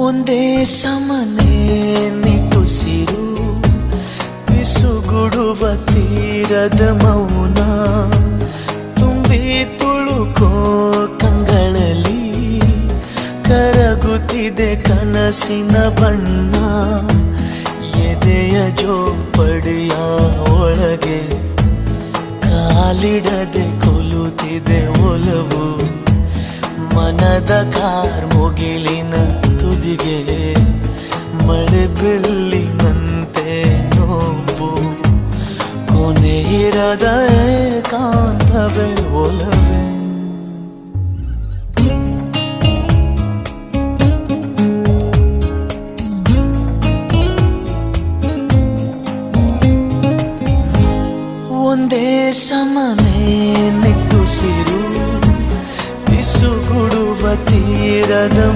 ಒಂದೇ ಸಮನೆ ನಿಟ್ಟುಸಿರು, ಬಿಸುಗುಡುವ ತೀರದ ಮೌನ, ತುಂಬಿ ತುಳುಕೋ ಕಂಗಳಲ್ಲಿ ಕರಗುತ್ತಿದೆ ಕನಸಿನ ಬಣ್ಣ, ಎದೆಯ ಜೋಪಡಿಯ ಒಳಗೆ ಕಾಲಿಡದೆ ಕೊಲುತ್ತಿದೆ ಒಲವು, ಮನದ ಕಾರ್ ಮುಗಿಲಿನ ತುದಿಗೆ ಮಳೆ ಬಿಲ್ಲಿನಂತೆ ನೋವು. ಕೊನೆ ಇರದ ಏಕಾಂತವೇ ಒಲವೇ. ಒಂದೇ ಸಮನೆ ನಿಟ್ಟುಸಿರು ಬಿಸುಗುಡುವ ತೀರದ